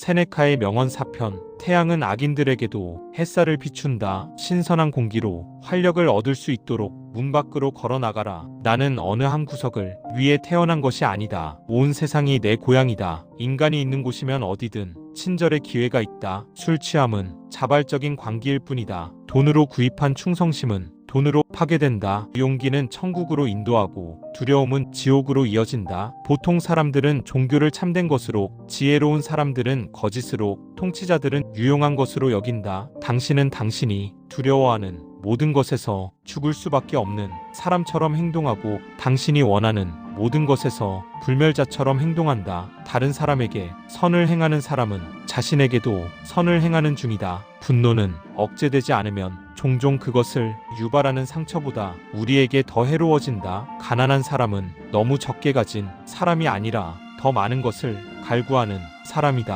세네카의 명언 사편 태양은 악인들에게도 햇살을 비춘다. 신선한 공기로 활력을 얻을 수 있도록 문 밖으로 걸어 나가라. 나는 어느 한 구석을 위에 태어난 것이 아니다. 온 세상이 내 고향이다. 인간이 있는 곳이면 어디든 친절의 기회가 있다. 술 취함은 자발적인 관계일 뿐이다. 돈으로 구입한 충성심은 돈으로 파괴된다. 용기는 천국으로 인도하고 두려움은 지옥으로 이어진다. 보통 사람들은 종교를 참된 것으로, 지혜로운 사람들은 거짓으로, 통치자들은 유용한 것으로 여긴다. 당신은 당신이 두려워하는 모든 것에서 죽을 수밖에 없는 사람처럼 행동하고 당신이 원하는 모든 것에서 불멸자처럼 행동한다. 다른 사람에게 선을 행하는 사람은 자신에게도 선을 행하는 중이다. 분노는 억제되지 않으면 종종 그것을 유발하는 상처보다 우리에게 더 해로워진다. 가난한 사람은 너무 적게 가진 사람이 아니라 더 많은 것을 갈구하는 사람이다.